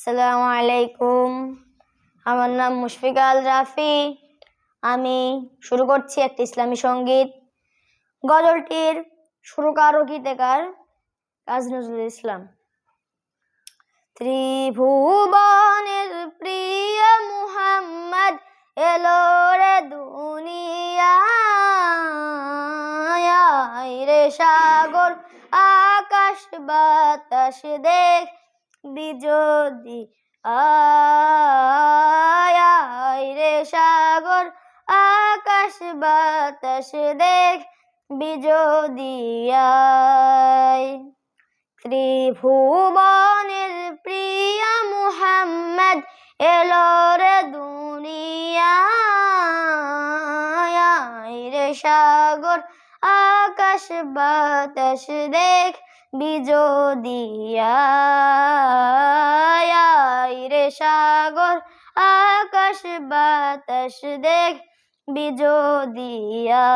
আসসালামু আলাইকুম। আমার নাম মুশফিকা আল রাফি। আমি শুরু করছি একটি ইসলামী সংগীত। গজলটির সুরকার ও গীতিকার কাজী নজরুল ইসলাম। ত্রিভুবনের প্রিয় মুহাম্মদ এলো রে দুনিয়ায়। রে সাগর, আকাশ, বাতাস দেখ। বিজদি আয় রে সাগর, আকাশ বাতাস দেখ বিজদিয়ায় ত্রিভুবনের প্রিয় মুহাম্মদ এলো রে দুনিয়ায় রে সাগর, আকাশ বাতাস দেখ বিজদিয়ায় রে সাগর আকাশ বাতাস দেখ বিজদিয়া।